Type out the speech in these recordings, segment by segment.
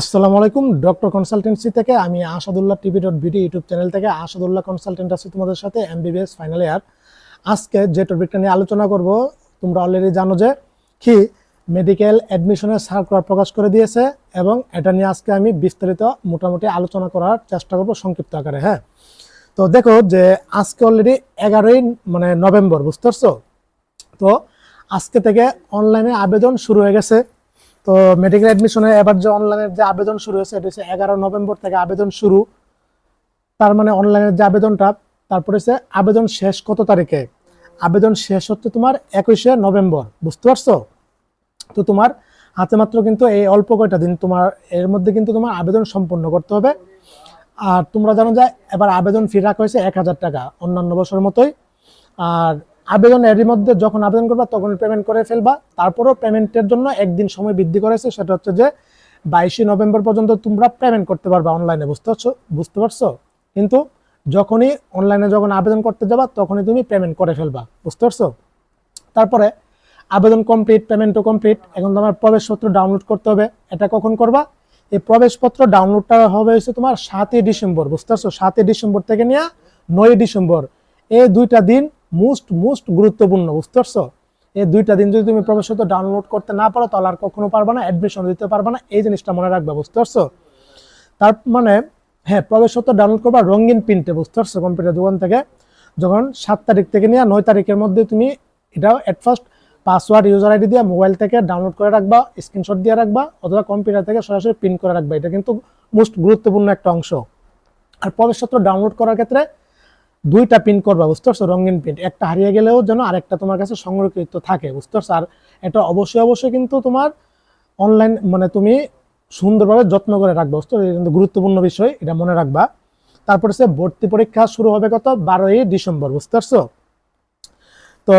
আসসালামু আলাইকুম, doctor consultancy থেকে আমি আসাদুল্লাহ টিভি ডট ভিডি ইউটিউব চ্যানেল থেকে আসাদুল্লাহ কনসালটেন্ট আছি তোমাদের সাথে এমবিবিএস ফাইনাল ইয়ার। আজকে যে টপিকটা নিয়ে আলোচনা করব, তোমরা অলরেডি জানো যে কি মেডিকেল অ্যাডমিশনের সার্কুলার প্রকাশ করে দিয়েছে এবং এটা নিয়ে আজকে আমি বিস্তারিত মোটামুটি আলোচনা করার চেষ্টা করব সংক্ষিপ্ত আকারে হ্যাঁ? তো দেখো যে আজকে অলরেডি এগারোই মানে নভেম্বর, বুঝতে পারছ? তো আজকে থেকে অনলাইনে আবেদন শুরু হয়ে গেছে। তো মেডিকেল অ্যাডমিশনে এবার যে অনলাইনের যে আবেদন শুরু হয়েছে, এটা হচ্ছে এগারো নভেম্বর থেকে আবেদন শুরু। তার মানে অনলাইনের যে আবেদনটা, তারপরে হচ্ছে আবেদন শেষ কত তারিখে? আবেদন শেষ হচ্ছে তোমার একুশে নভেম্বর, বুঝতে পারছ? তো তোমার হাতে মাত্র কিন্তু এই অল্প কয়টা দিন তোমার, এর মধ্যে কিন্তু তোমার আবেদন সম্পন্ন করতে হবে। আর তোমরা জানো যে এবার আবেদন ফি রাখা হয়েছে এক হাজার টাকা অন্যান্য বছরের মতোই। আর আবেদন এরই মধ্যে যখন আবেদন করবা, তখন পেমেন্ট করে ফেলবা। তারপরেও পেমেন্টের জন্য একদিন সময় বৃদ্ধি করেছে। সেটা হচ্ছে যে বাইশে নভেম্বর পর্যন্ত তোমরা পেমেন্ট করতে পারবা অনলাইনে বুঝতে পারছ? বুঝতে পারছ? কিন্তু যখনই অনলাইনে যখন আবেদন করতে যাবা, তখনই তুমি পেমেন্ট করে ফেলবা। বুঝতে পারছ? তারপরে আবেদন কমপ্লিট পেমেন্টও কমপ্লিট এখন তোমার প্রবেশপত্র ডাউনলোড করতে হবে। এটা কখন করবা? এই প্রবেশপত্র ডাউনলোডটা হবে হচ্ছে তোমার সাতই ডিসেম্বর, বুঝতে পারছ? সাতই ডিসেম্বর থেকে নিয়ে নয় ডিসেম্বর। এই দুইটা দিন মোস্ট মোস্ট গুরুত্বপূর্ণ, বুঝতে পারছ? এই দুইটা দিন যদি তুমি প্রবেশপত্র ডাউনলোড করতে না পারো, তাহলে আর কখনো পারবে না অ্যাডমিশন দিতে পারবে না, এই জিনিসটা মনে রাখবে, বুঝতে পারছ? তার মানে হ্যাঁ প্রবেশপত্র ডাউনলোড করবা রঙিন প্রিন্টে বুঝতে পারছ? কম্পিউটার দোকান থেকে। যখন সাত তারিখ থেকে নিয়ে নয় তারিখের মধ্যে তুমি এটা at first password user ID দিয়ে মোবাইল থেকে ডাউনলোড করে রাখবা স্ক্রিনশট দিয়ে রাখবা, অথবা কম্পিউটার থেকে সরাসরি প্রিন্ট করে রাখবা। এটা কিন্তু মোস্ট গুরুত্বপূর্ণ একটা অংশ। আর প্রবেশপত্র ডাউনলোড করার ক্ষেত্রে দুইটা প্রিন্ট করবা, বুঝতে পারছ? রঙিন প্রিন্ট একটা হারিয়ে গেলেও যেন আরেকটা তোমার কাছে সংরক্ষিত থাকে, বুঝতে পারছ? আর এটা অবশ্যই অবশ্যই কিন্তু তোমার অনলাইন মানে তুমি সুন্দরভাবে যত্ন করে রাখবা, বুঝতে পারছ? কিন্তু গুরুত্বপূর্ণ বিষয়, এটা মনে রাখবা। তারপর হচ্ছে ভর্তি পরীক্ষা শুরু হবে কত? বারোই ডিসেম্বর, বুঝতে পারছ? তো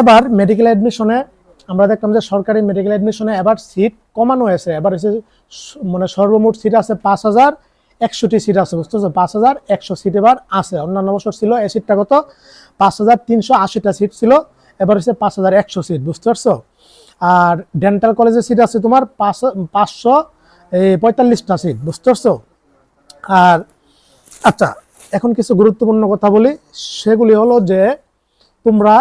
এবার মেডিকেল অ্যাডমিশনে আমরা দেখলাম যে সরকারি মেডিকেল অ্যাডমিশনে এবার সিট কমানো হয়েছে। এবার হচ্ছে মানে সর্বমোট সিট আছে পাঁচ হাজার একশোটি সিট আছে, বুঝতে পারছ পাঁচ হাজার একশো সিট এবার আছে। অন্যান্য বছর ছিল এই সিটটা কত? পাঁচ হাজার তিনশো আশিটা সিট ছিল, এবার হচ্ছে পাঁচ হাজার একশো সিট বুঝতে পারছ? আর ডেন্টাল কলেজের সিট আছে তোমার পাঁচ, পাঁচশো পঁয়তাল্লিশটা সিট বুঝতে পারছ? আর আচ্ছা এখন কিছু গুরুত্বপূর্ণ কথা বলি। সেগুলি হলো যে, তোমরা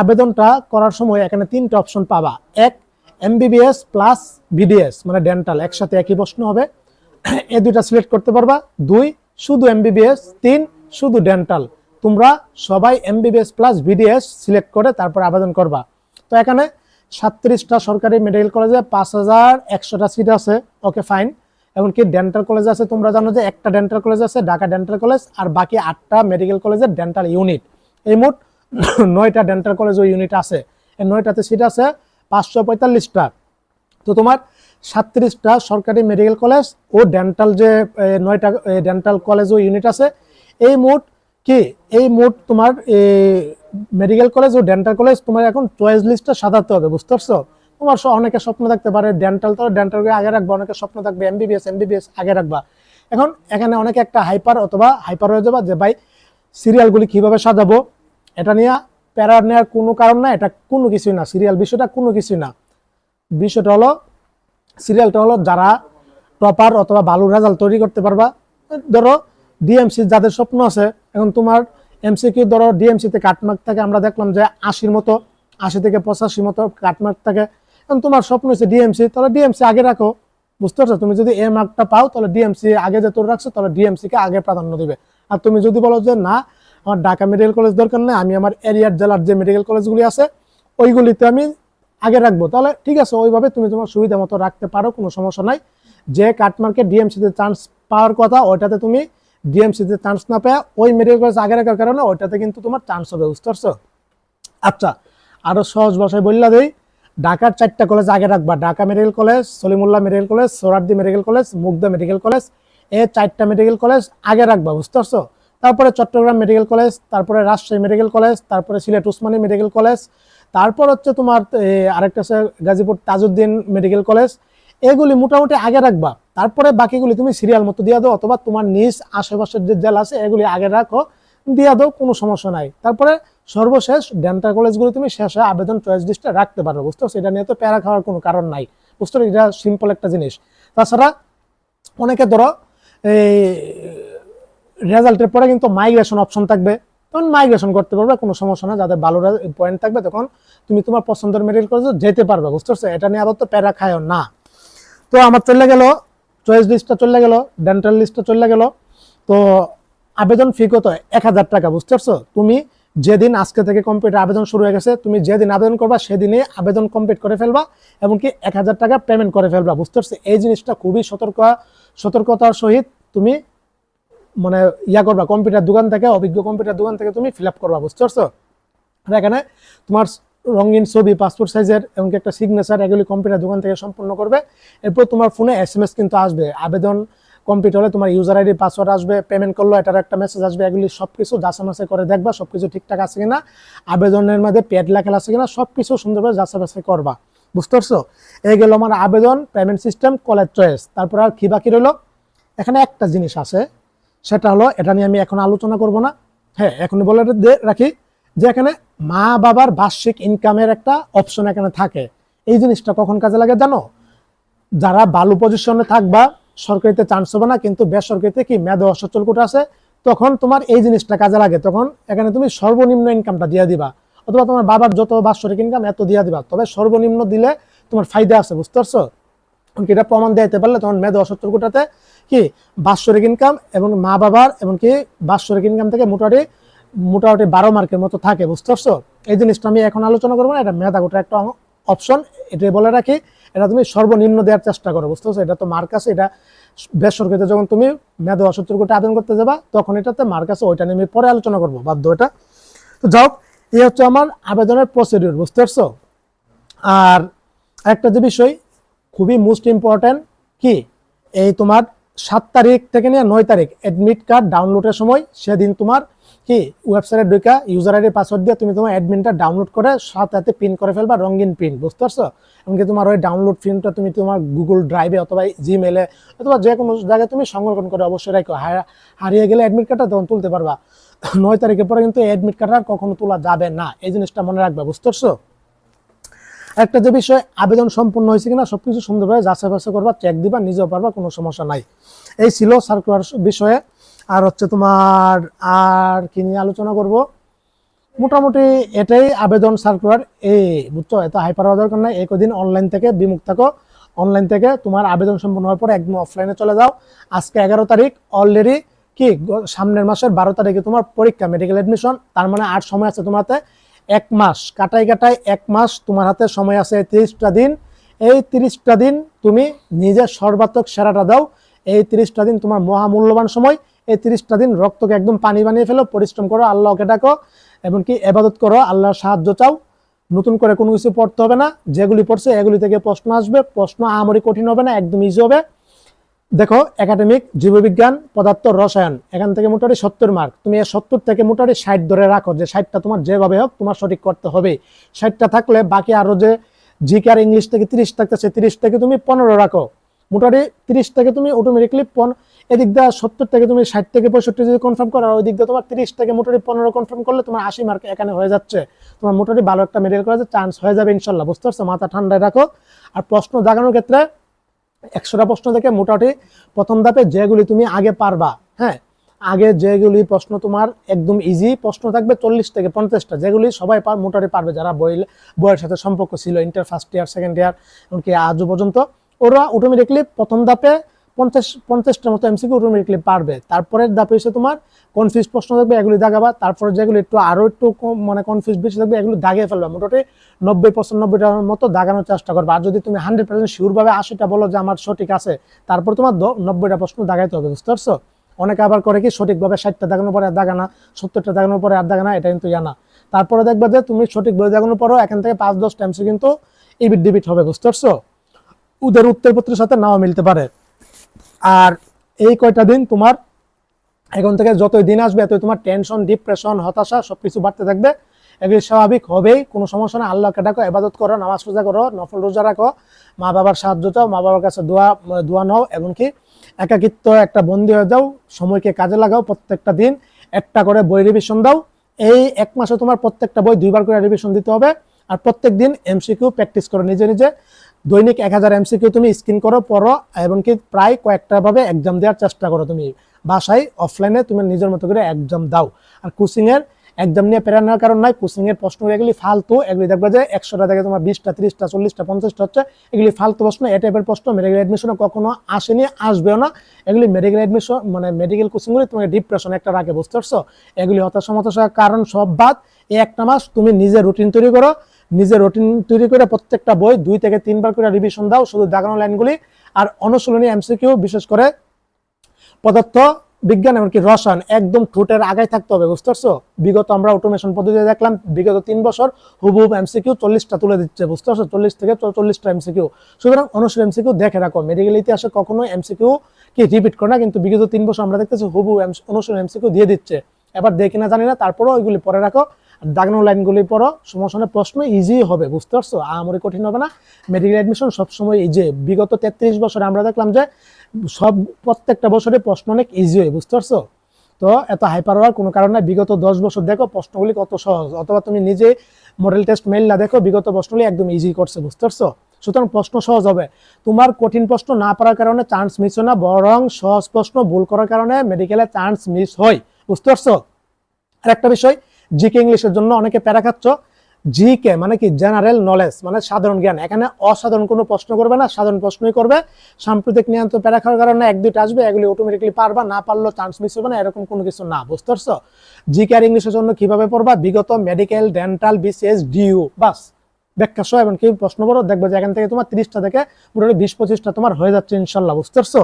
আবেদনটা করার সময় এখানে তিনটা অপশন পাবা। এক এমবিবিএস প্লাস বিডিএস মানে ডেন্টাল একসাথে একই প্রশ্ন হবে। এ দুইটা সিলেক্ট করতে পারবা। দুই, শুধু এমবিবিএস তিন, শুধু ডেন্টাল তোমরা সবাই এমবিবিএস প্লাস বিডিএস সিলেক্ট করে তারপর আবেদন করবা। তো এখানে সাতত্রিশটা সরকারি মেডিকেল কলেজে পাঁচ হাজার একশোটা সিট আছে। ওকে ফাইন এমনকি ডেন্টাল কলেজ আছে, তোমরা জানো যে একটা ডেন্টাল কলেজ আছে, ঢাকা ডেন্টাল কলেজ আর বাকি আটটা মেডিকেল কলেজের ডেন্টাল ইউনিট এই মোট নয়টা ডেন্টাল কলেজ ও ইউনিট আছে। এই নয়টাতে সিট আছে পাঁচশো পঁয়তাল্লিশটা। তো তোমার সাতত্রিশটা সরকারি মেডিকেল কলেজ ও ডেন্টাল যে নয়টা ডেন্টাল কলেজ ও ইউনিট আছে। এই মোট কি? এই মোট তোমার মেডিকেল কলেজ ও ডেন্টাল কলেজ তোমার এখন চয়েস লিস্টটা সাজাতে হবে, বুঝতে পারছ? তোমার অনেকে স্বপ্ন থাকতে পারে ডেন্টাল তো ডেন্টালকে আগে রাখবা, অনেকে স্বপ্ন থাকবে এমবিবিএস এমবিবিএস আগে রাখবা। এখন এখানে অনেকে একটা হাইপার অথবা হাইপার হয়ে যাবা যে, ভাই সিরিয়ালগুলি কীভাবে সাজাবো? এটা নিয়ে প্যারা নেওয়ার কোনো কারণ না এটা কোনো কিছুই না সিরিয়াল বিষয়টা কোনো কিছুই না। বিষয়টা হলো সিরিয়ালটা হলো যারা টপার অথবা ভালো রেজাল্ট তৈরি করতে পারবা। ধরো ডিএমসি যাদের স্বপ্ন আছে, এখন তোমার এমসিকিউ ধরো ডিএমসি তে কাটমার্ক থাকে, আমরা দেখলাম যে আশির মতো, আশি থেকে পঁচাশি মতো কাটমার্ক থাকে। এখন তোমার স্বপ্ন হচ্ছে ডিএমসি তাহলে ডিএমসি আগে রাখো। বুঝতে পারছ? তুমি যদি এ মার্কটা পাও, তাহলে ডিএমসি আগে যে তোর রাখছো, তাহলে ডিএমসি কে আগে প্রাধান্য দিবে। আর তুমি যদি বলো যে না, আমার ঢাকা মেডিকেল কলেজ দরকার নেই, আমি আমার এরিয়ার জেলার যে মেডিকেল কলেজগুলি আছে, ওইগুলিতে আমি আগে রাখব। তাহলে ঠিক আছে, ওইভাবে তুমি তোমার সুবিধা মতো রাখতে পারো, কোনো সমস্যা নাই। যে কাটমার্কে ডিএমসিতে চান্স পাওয়ার কথা, ওইটাতে তুমি ডিএমসিতে চান্স না পেয়ে ওই মেডিকেল কলেজ আগে রাখার কারণে ওইটাতে কিন্তু তোমার চান্স হবে বুঝতে পারছ আচ্ছা আরও সহজ ভাষায় বললা দেই। ঢাকার চারটা কলেজ আগে রাখবা। Dhaka medical college Salimullah medical college Suhrawardy medical college Mugda medical college এই চারটা মেডিকেল কলেজ আগে রাখবা, বুঝতে পারছ? তারপরে চট্টগ্রাম মেডিকেল কলেজ, তারপরে রাজশাহী মেডিকেল কলেজ, তারপরে সিলেট উসমানী মেডিকেল কলেজ, তারপর হচ্ছে তোমার আরেকটা আছে গাজীপুর তাজউদ্দিন মেডিকেল কলেজ। এগুলি মোটামুটি আগে রাখবা। তারপরে বাকিগুলি তুমি সিরিয়াল মতো দিয়ে দাও অথবা তোমার নিজ আশেপাশের যে জেলা আছে, এগুলি আগে রাখো, দিয়ে দাও, কোনো সমস্যা নাই। তারপরে সর্বশেষ ডেন্টাল কলেজগুলো তুমি শেষে আবেদন চয়েস লিস্টে রাখতে পারো, বুঝতে পারছ? এটা নিয়ে তো প্যারা খাওয়ার কোনো কারণ নাই, বুঝতে পারছ? এটা সিম্পল একটা জিনিস। তাছাড়া অনেকে ধরো, এই রেজাল্টের পরে কিন্তু মাইগ্রেশন অপশন থাকবে। তখন মাইগ্রেশন করতে পারবে, কোনো সমস্যা না। যাদের ভালো পয়েন্ট থাকবে, তখন তুমি তোমার পছন্দের মেডিকেল কলেজে যেতে পারবে, বুঝতে পারছ? এটা নিয়ে আবার তো প্যারা খায়ও না। তো আমার চলে গেল চয়েস লিস্টটা চলে গেল ডেন্টাল লিস্টটা চলে গেল। তো আবেদন ফি কত? এক হাজার টাকা, বুঝতে পারছ? তুমি যেদিন আজকে থেকে কম্পিউটার আবেদন শুরু হয়ে গেছে, তুমি যেদিন আবেদন করবা সেদিনে আবেদন কমপ্লিট করে ফেলবা এবং কি এক হাজার টাকা পেমেন্ট করে ফেলবা, বুঝতে পারছ? এই জিনিসটা খুবই সতর্ক সতর্কতার সহিত তুমি মানে ইয়া করবা কম্পিউটার দোকান থেকে, অভিজ্ঞ কম্পিউটার দোকান থেকে তুমি ফিল আপ করবা, বুঝতে পারছ? এখানে তোমার রঙিন ছবি পাসপোর্ট সাইজের এমনকি একটা সিগনেচার এগুলি কম্পিউটার দোকান থেকে সম্পূর্ণ করবে। এরপর তোমার ফোনে এস এম এস কিন্তু আসবে। আবেদন কমপ্লিট হলে তোমার ইউজার আইডি পাসওয়ার্ড আসবে পেমেন্ট করল, এটার একটা মেসেজ আসবে, এগুলি সব কিছু যাচাই করে দেখবা সব কিছু ঠিকঠাক আছে কিনা। আবেদনের মধ্যে পেড লেখা আছে কিনা সব কিছু সুন্দরভাবে যাচাই করবা। বুঝতে পারছ? এই গেল আমার আবেদন পেমেন্ট সিস্টেম কলের চয়েস তারপর আর কি বাকি রইল? এখানে একটা জিনিস আছে। সেটা হলো, এটা নিয়ে আমি এখন আলোচনা করব না। হ্যাঁ এখন বলে রাখি যে এখানে মা বাবার বার্ষিক ইনকামের একটা অপশন এখানে থাকে। এই জিনিসটা কখন কাজে লাগে জানো? যারা ভালো পজিশনে থাকবা, সরকারিতে চান্স হবে না, কিন্তু বেসরকারিতে কি মেধা অসচল কোটা আছে, তখন তোমার এই জিনিসটা কাজে লাগে। তখন এখানে তুমি সর্বনিম্ন ইনকামটা দিয়ে দিবা। অথবা তোমার বাবার যত বাৎসরিক ইনকাম এত দিয়ে দিবা। তবে সর্বনিম্ন দিলে তোমার ফায়দা আছে, বুঝতে পারছ? এটা প্রমাণ দিতে পারলে তখন মেধা অসত্তর কোটাতে কি বাৎসরিক ইনকাম এবং মা বাবার এমনকি বাৎসরিক ইনকাম থেকে মোটামুটি মোটামুটি বারো মার্কের মতো থাকে, বুঝতে পারছ? এই জিনিসটা আমি এখন আলোচনা করব না, এটা মেধা কোটার একটা অপশন এটাই বলে রাখি, এটা তুমি সর্বনিম্ন দেওয়ার চেষ্টা করো, বুঝতে পারছ? এটা তো মার্ক আছে এটা বেসরকারিতে যখন তুমি মেধা অসত্তর কোটি আবেদন করতে যাবা, তখন এটাতে মার্ক আছে ওইটা নিয়ে আমি পরে আলোচনা করব, বাধ্য এটা। তো যাও, এই হচ্ছে আমার আবেদনের প্রসিডিউর বুঝতে পারছ? আর একটা যে বিষয় খুবই মোস্ট ইম্পর্ট্যান্ট কি? এই তোমার সাত তারিখ থেকে নিয়ে নয় তারিখ অ্যাডমিট কার্ড ডাউনলোডের সময় সেদিন তোমার কি ওয়েবসাইটে ঢুকা ইউজার আইডি পাসওয়ার্ড দিয়ে তুমি তোমার অ্যাডমিনটা ডাউনলোড করে সাথে সাথে প্রিন্ট করে ফেলবা, রঙিন প্রিন্ট বুঝতে পারছ? এমনকি তোমার ওই ডাউনলোড পিনটা তুমি তোমার গুগল ড্রাইভে অথবা জিমেলে অথবা যে কোনো জায়গায় তুমি সংরক্ষণ করে অবশ্যই রাখো। হারা- হারিয়ে গেলে অ্যাডমিট কার্ডটা তখন তুলতে পারবা। নয় তারিখের পরে কিন্তু অ্যাডমিট কার্ড আর কখনো তোলা যাবে না। এই জিনিসটা মনে রাখবা, বুঝতে পারছ? একটা যে বিষয়, আবেদন সম্পূর্ণ হয়েছে কিনা, সবকিছু সুন্দরভাবে যাচাই বাছাই করবা চেক দিবা, নিজেও পারবা, কোনো সমস্যা নাই। এই ছিল সার্কুলার বিষয়ে। আর হচ্ছে তোমার, আর কি নিয়ে আলোচনা করব? মোটামুটি এটাই আবেদন সার্কুলার এই বুঝছ, এত হাইপার হওয়া দরকার নাই। এই কদিন অনলাইন থেকে বিমুখ থাকো। অনলাইন থেকে তোমার আবেদন সম্পূর্ণ হওয়ার পর একদম অফলাইনে চলে যাও। আজকে এগারো তারিখ অলরেডি কি, সামনের মাসের বারো তারিখে তোমার পরীক্ষা মেডিকেল অ্যাডমিশন তার মানে আর সময় আছে তোমার হাতে। এক মাস, কাটাই কাটাই এক মাস তোমার হাতে সময় আছে তিরিশটা দিন। এই তিরিশটা দিন তুমি নিজের সর্বাত্মক সেরাটা দাও। এই তিরিশটা দিন তোমার মহামূল্যবান সময়। এই তিরিশটা দিন রক্তকে একদম পানি বানিয়ে ফেলো, পরিশ্রম করো, আল্লাহকে ডাকো, এমনকি এবাদত করো, আল্লাহর সাহায্য চাও। নতুন করে কোনো কিছু পড়তে হবে না। যেগুলি পড়ছে এগুলি থেকে প্রশ্ন আসবে। প্রশ্ন আমরি কঠিন হবে না, একদম ইজি হবে। দেখো একাডেমিক জীববিজ্ঞান, পদার্থ, রসায়ন, এখান থেকে মোটামুটি সত্তর মার্ক তুমি সত্তর থেকে মোটামুটি ষাট ধরে রাখো যে ষাটটা তোমার যেভাবে হোক তোমার সঠিক করতে হবে ষাটটা থাকলে বাকি আরও যে জিকে আর ইংলিশ থেকে তিরিশ থাকতেছে, তিরিশ থেকে তুমি পনেরো রাখো। মোটামুটি তিরিশ থেকে তুমি অটোমেটিকলি পন এদিক দিয়ে সত্তর থেকে তুমি ষাট থেকে পঁয়ষট্টি যদি কনফার্ম করো ওই দিক দিয়ে তোমার তিরিশ থেকে মোটামুটি পনেরো কনফার্ম করলে তোমার আশি মার্ক এখানে হয়ে যাচ্ছে। তোমার মোটামুটি ভালো একটা মেডিকেল কলেজে চান্স হয়ে যাবে ইনশাল্লাহ, বুঝতে পারছ? মাথা ঠান্ডায় রাখো। আর প্রশ্ন জাগানোর ক্ষেত্রে একশোটা প্রশ্ন থেকে মোটামুটি প্রথম ধাপে যেগুলি তুমি আগে পারবা হ্যাঁ? আগে যেগুলি প্রশ্ন তোমার একদম ইজি প্রশ্ন থাকবে চল্লিশ থেকে পঞ্চাশটা, যেগুলি সবাই পার- মোটামুটি পারবে যারা বই বইয়ের সাথে সম্পর্ক ছিল inter first year second year এমনকি আজও পর্যন্ত। ওরা অটোমেটিকলি প্রথম ধাপে পঞ্চাশ, পঞ্চাশটার মতো এমসিকিউ অটোমেটিকলি পারবে। তারপরের ধাপে এসে তোমার কনফিউজ প্রশ্ন থাকবে, এগুলি দাগাবা তারপরে যেগুলি একটু আরও একটু কম- মানে কনফিউজ বেশি থাকবে, এগুলো দাগিয়ে ফেলবে। মোটামুটি নব্বই পঁচানব্বইটার মতো দাগানোর চেষ্টা করবে। আর যদি তুমি হান্ড্রেড পার্সেন্ট শিওরভাবে আশিটা বলো যে আমার সঠিক আছে, তারপর তোমার নব্বইটা প্রশ্ন দাগাইতে হবে, বুঝতে পারছ? অনেকে আবার করে কি, সঠিকভাবে ষাটটা দাগানোর পরে আর দাগানা সত্তরটা দাগানোর পরে আর দাগানা এটা কিন্তু জানা তারপরে দেখবে যে তুমি সঠিক বই দাগানোর পরও এখান থেকে পাঁচ দশ টাইমসে কিন্তু ইবিট ডিবিট হবে, বুঝতে পারছ? ওদের উত্তরপত্রের সাথে নাও মিলতে পারে। আর এই কয়টা দিন তোমার এখন থেকে যতই দিন আসবে, এতই তোমার টেনশন ডিপ্রেশন হতাশা সবকিছু বাড়তে থাকবে। এগুলি স্বাভাবিক হবেই, কোনো সমস্যা না আল্লাহকে ডাকো এবাদত করো, নামাজ রোজা করো, নফল রোজা রাখো মা বাবার সাহায্য চাও মা বাবার কাছে দোয়া দোয়া নাও, এমনকি একাকিত্ব একটা বন্দী হয়ে যাও, সময়কে কাজে লাগাও প্রত্যেকটা দিন, একটা করে বই রিভিশন দাও। এই এক মাসে তোমার প্রত্যেকটা বই দুইবার করে রিভিশন দিতে হবে। আর প্রত্যেক দিন এমসিকিউ প্র্যাকটিস করো নিজে নিজে। দৈনিক এক হাজার এমসিকিউ তুমি স্ক্রিন করো, পড়ো এবং কি প্রায় কয়েকটা ভাবে এক্সাম দেওয়ার চেষ্টা করো তুমি। বাসায় অফলাইনে তুমি নিজের মতো করে এক্সাম দাও। আর কোচিংয়ের এক্সাম নিয়ে প্রেরণার নেওয়ার কারণ নাই কোচিং এর প্রশ্ন এগুলি ফালতু। এগুলি দেখবে যে একশোটা থেকে তোমার বিশটা, তিরিশটা, চল্লিশটা, পঞ্চাশটা হচ্ছে, এগুলি ফালতু প্রশ্ন, এ টাইপের প্রশ্ন মেডিকেল অ্যাডমিশনে কখনো আসেনি, আসবেও না। এগুলি মেডিকেল অ্যাডমিশন মানে মেডিকেল কোচিংগুলি তোমাকে ডিপ্রেশন একটা রাখে বুঝতে পারছ? এগুলি হতাশা হতাশার কারণ সব বাদ। এই একটা মাস তুমি নিজে রুটিন তৈরি করো নিজে রুটিন তৈরি করে প্রত্যেকটা বই দুই থেকে তিনবার করে রিভিশন দাও, শুধু দাগানো লাইনগুলি। আর অনুশীলনী এমসিকিউ বিশেষ করে পদার্থ, বিজ্ঞান, এমনকি রসায়ন, একদম ঠোঁটের আগায় থাকতে হবে, বুঝতে পারছ? বিগত আমরা অটোমেশন পদ্ধতিতে দেখলাম, বিগত তিন বছর হুবহুব এমসিকিউ চল্লিশটা তুলে দিচ্ছে, বুঝতে পারছ? চল্লিশ থেকে চল্লিশটা এমসিকিউ সুতরাং অনুশীলন এমসিকিউ দেখে রাখো। মেডিকেল ইতিহাসে কখনো এমসিকিউ কি রিপিট করে না, কিন্তু বিগত তিন বছর আমরা দেখতেছি হুবু অনুশীলন এমসিকিউ দিয়ে দিচ্ছে। এবার দেখি না, জানি না, তারপরেও ওইগুলি পরে রাখো। দাগানো লাইনগুলি পড়ো। সমস্যা প্রশ্ন ইজি হবে, বুঝতে পারছ? আমারই কঠিন হবে না। মেডিকেল অ্যাডমিশন সবসময় ইজি বিগত তেত্রিশ বছরে আমরা দেখলাম যে সব প্রত্যেকটা বছরে প্রশ্ন অনেক ইজি হয়, বুঝতে পারছ? তো এত হাইপার হওয়ার কোনো কারণ নাই। বিগত দশ বছর দেখো প্রশ্নগুলি কত সহজ। অথবা তুমি নিজে মডেল টেস্ট মেল না দেখো, বিগত প্রশ্নগুলি একদম ইজি করছে, বুঝতে পারছ? সুতরাং প্রশ্ন সহজ হবে। তোমার কঠিন প্রশ্ন না পারার কারণে চান্স মিস হয় না, বরং সহজ প্রশ্ন ভুল করার কারণে মেডিকেলে চান্স মিস হয়, বুঝতে পারছ? আর একটা বিষয় জিকে ইংলিশের জন্য অনেকে প্যারা খাচ্ছ। জিকে মানে কি? জেনারেল নলেজ মানে সাধারণ জ্ঞান। এখানে অসাধারণ কোনো প্রশ্ন করবে না, সাধারণ প্রশ্নই করবে। সাম্প্রতিক নিয়ন্ত্রণ প্যারা খাওয়ার কারণে এক দুইটা আসবে, এগুলি অটোমেটিকলি পারবা, না পারলেও চান্স মিস হবে না, এরকম কোনো কিছু না, বুঝতে পারছ? জিকে আর ইংলিশের জন্য কীভাবে পড়বা? বিগত মেডিকেল ডেন্টাল বিসিএস ডিউ বাস। ব্যাখ্যা সহ, এমনকি প্রশ্ন বড় দেখবে যে এখান থেকে তোমার তিরিশটা থেকে মোটামুটি বিশ পঁচিশটা তোমার হয়ে যাচ্ছে, ইনশাল্লাহ, বুঝতে পারছ?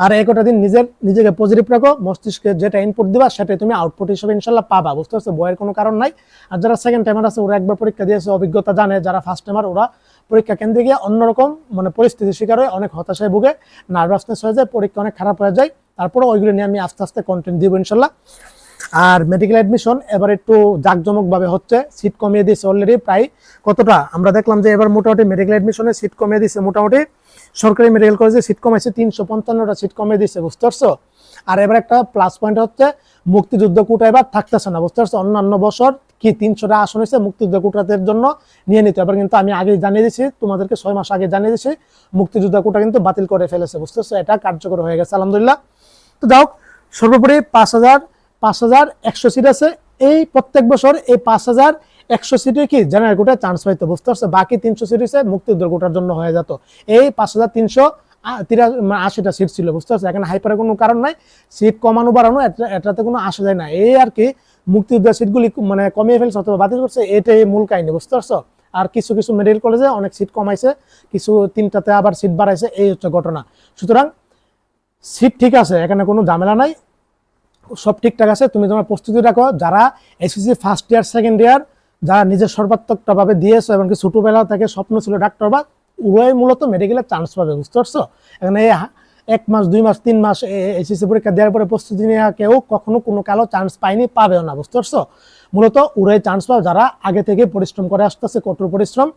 আর এই কটা দিন নিজের, নিজেকে পজিটিভ রাখো, মস্তিষ্কে যেটা ইনপুট দিবা সেটাই তুমি আউটপুট হিসেবে ইনশাল্লাহ পাবা। বুঝতে পারছ? বইয়ের কোনো কারণ নাই। আর যারা সেকেন্ড টাইমার আছে, ওরা একবার পরীক্ষা দিয়েছে, অভিজ্ঞতা জানে। যারা ফার্স্ট টাইমার ওরা পরীক্ষা কেন্দ্রে গিয়ে অন্যরকম মানে পরিস্থিতির শিকার হয়ে অনেক হতাশায় ভুগে নার্ভাসনেস হয়ে যায়, পরীক্ষা অনেক খারাপ হয়ে যায়। তারপরে ওইগুলো নিয়ে আমি আস্তে আস্তে কন্টেন্ট দিব ইনশাল্লাহ আর মেডিকেল অ্যাডমিশন এবার একটু জাঁকজমকভাবে হচ্ছে সিট কমিয়ে দিয়েছে অলরেডি প্রায় কতটা? আমরা দেখলাম যে এবার মোটামুটি মেডিকেল অ্যাডমিশনে সিট কমিয়ে দিয়েছে মোটামুটি সরকারি মেডিকেল কলেজে সিট কমাইছে তিনশো পঞ্চান্নটা সিট কমিয়ে দিয়েছে বুঝতে পারছ আর এবার একটা প্লাস পয়েন্ট হচ্ছে, মুক্তিযুদ্ধ কোটা এবার থাকতেছে না বুঝতে পারছ অন্যান্য বছর কি তিনশোটা আসন হয়েছে মুক্তিযুদ্ধ কোটাদের জন্য নিয়ে নিতে এবার কিন্তু আমি আগে জানিয়ে দিয়েছি তোমাদেরকে ছয় মাস আগে জানিয়ে দিয়েছি মুক্তিযুদ্ধ কোটা কিন্তু বাতিল করে ফেলেছে বুঝতে পারছ এটা কার্যকর হয়ে গেছে, আলহামদুলিল্লাহ। তো যাও সর্বোপরি পাঁচ হাজার পাঁচ হাজার একশো সিট আছে। এই প্রত্যেক বছর এই পাঁচ হাজার একশো সিটে কি? জেনারেল কোটায় চান্স পাইতো, বুঝতে পারছ? বাকি তিনশো সিট হচ্ছে মুক্তিযুদ্ধ কোটার জন্য হয়ে যেত। এই পাঁচ হাজার তিনশো আশিটা সিট ছিল, বুঝতে পারছ? এখানে হাইপারের কোনো কারণ নাই। সিট কমানো বাড়ানো এটাতে কোনো আসা যায় না। এই আর কি মুক্তিযুদ্ধ সিটগুলি মানে কমিয়ে ফেলছে অথবা বাতিল করছে, এটাই মূল কাহিনী, বুঝতে পারছ? আর কিছু কিছু মেডিকেল কলেজে অনেক সিট কমাইছে, কিছু তিনটাতে আবার সিট বাড়াইছে, এই হচ্ছে ঘটনা। সুতরাং, সিট ঠিক আছে, এখানে কোনো ঝামেলা নাই। সব ঠিকঠাক আছে, তুমি তোমার প্রস্তুতি রাখো। যারা SSC first year second year যারা নিজের সর্বাত্মকভাবে দিয়েছ এমনকি ছোটবেলা থেকে স্বপ্ন ছিল ডাক্তার বা উভয় মূলত মেডিকেলের চান্স পাবে, বুঝতে পারছ? এখানে এক মাস, দুই মাস, তিন মাস এসএসসি পরীক্ষা দেওয়ার পরে প্রস্তুতি নেওয়া কেউ কখনো কোনো কালো চান্স পায়নি, পাবেও না, বুঝতে পারছ? মূলত উড়াই চান্স পাবে যারা আগে থেকে পরিশ্রম করে আসতেছে, কঠোর পরিশ্রম।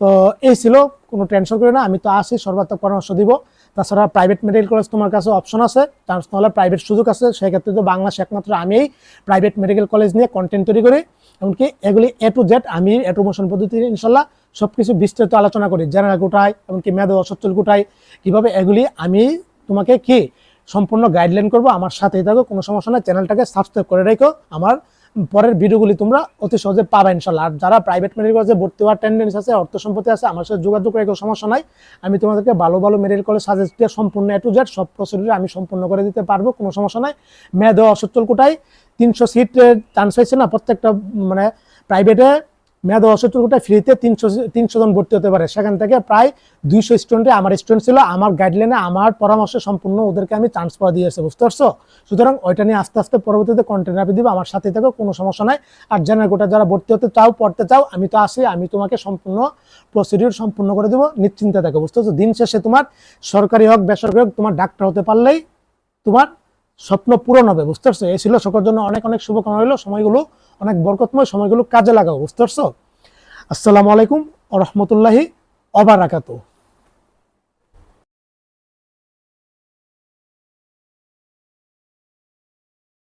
তো এই ছিল, কোনো টেনশন করে না, আমি তো আসি, সর্বাত্মক পরামর্শ দিব। তাছাড়া প্রাইভেট মেডিকেল কলেজ তোমার কাছে অপশন আছে চান্স নাহলে প্রাইভেট সুযোগ আছে, সেক্ষেত্রে তো বাংলাদেশ একমাত্র আমিই প্রাইভেট মেডিকেল কলেজ নিয়ে কন্টেন্ট তৈরি করি। এমনকি এগুলি এ টু জেড আমি অটোমোশন পদ্ধতি ইনশাল্লাহ সব কিছু বিস্তারিত আলোচনা করি। জেনারেল কোটায়, এমনকি মেধা অসচ্ছল কোটায়, কীভাবে এগুলি আমি তোমাকে কি সম্পূর্ণ গাইডলাইন করব, আমার সাথেই থাকো, কোনো সমস্যা না চ্যানেলটাকে সাবস্ক্রাইব করে রেখো, আমার পরের ভিডিওগুলি তোমরা অতি সহজে পাবে ইনশাল্লাহ আর যারা প্রাইভেট মেডিকেল কলেজে ভর্তি হওয়ার টেন্ডেন্স আছে, অর্থ সম্পত্তি আছে, আমার সাথে যোগাযোগ করে সমস্যা নাই। আমি তোমাদেরকে ভালো ভালো মেডিকেল কলেজ সাজেস্ট দিয়ে সম্পূর্ণ এ টু জেড সব প্রসিডিউর আমি সম্পূর্ণ করে দিতে পারব, কোনো সমস্যা নাই। মেধ অসচ্ছল কোটায় তিনশো সিট চান্স হয়েছে না, প্রত্যেকটা মানে প্রাইভেটে মেয়াদ অসচ্ছল কোটায় ফ্রিতে তিনশো তিনশো জন ভর্তি হতে পারে। সেখান থেকে প্রায় দুইশো স্টুডেন্টে আমার স্টুডেন্ট ছিল, আমার গাইডলাইনে আমার পরামর্শ সম্পূর্ণ ওদেরকে আমি চান্স পাওয়া দিয়েছে, বুঝতে পারছ? সুতরাং ওইটা নিয়ে আস্তে আস্তে পরবর্তীতে কন্টেন্ট আপনি দিবে, আমার সাথে থেকে, কোনো সমস্যা নাই। আর জেনারেল যারা ভর্তি হতে চাও, পড়তে চাও, আমি তো আসি আমি তোমাকে সম্পূর্ণ প্রসিডিউর সম্পূর্ণ করে দেবো, নিশ্চিন্তে থাকো, বুঝতে পারছ? দিন শেষে তোমার সরকারি হোক, বেসরকারি হোক, তোমার ডাক্তার হতে পারলেই তোমার স্বপ্ন পূরণ হবে, বুঝতে পারছ? এই ছিল সকলের জন্য অনেক অনেক শুভকামনা হলো সময়গুলো অনেক বরকতময়, সময়গুলো কাজে লাগাও, বুঝতে পারছ? আসসালামু আলাইকুম ও রহমতুল্লাহি অবারাকাতু